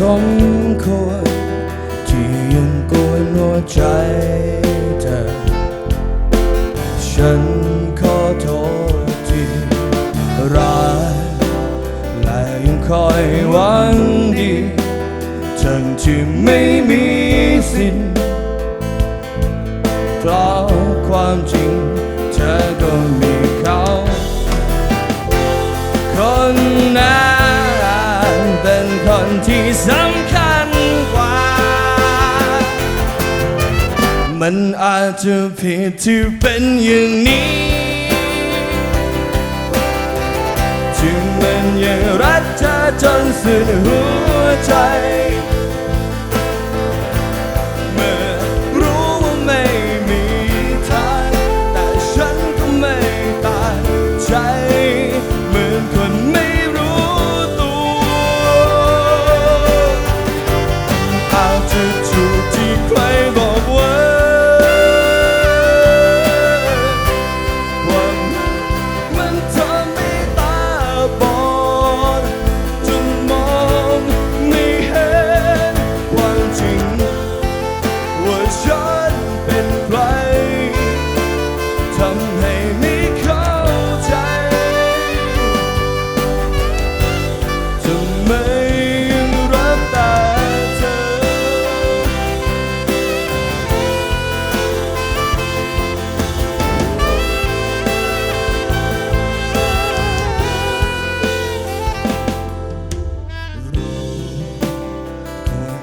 สมควร ที่ยังกวนหัวใจเธอ ฉันขอโทษที่ร้ายและยังคอยหวังดีทั้งที่ไม่มีสิ้นเพรา คนที่สำคัญกว่า มันอาจจะผิดที่เป็นอย่างนี้ถึงมันยังรักเธอจนสุดหัว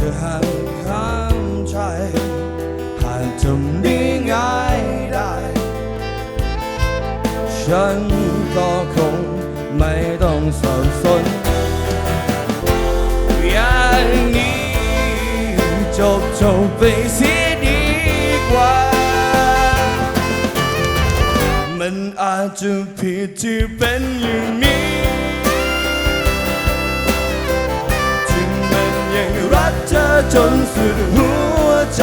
จะหักข้ามใจหากทำได้ง่ายได้ ฉันก็คงไม่ต้องสับสนอย่างนี้จบจบไปเสียดีกว่า มันอาจจะผิดที่เป็นอย่างนี้ กเธอจนสุดหัวใจ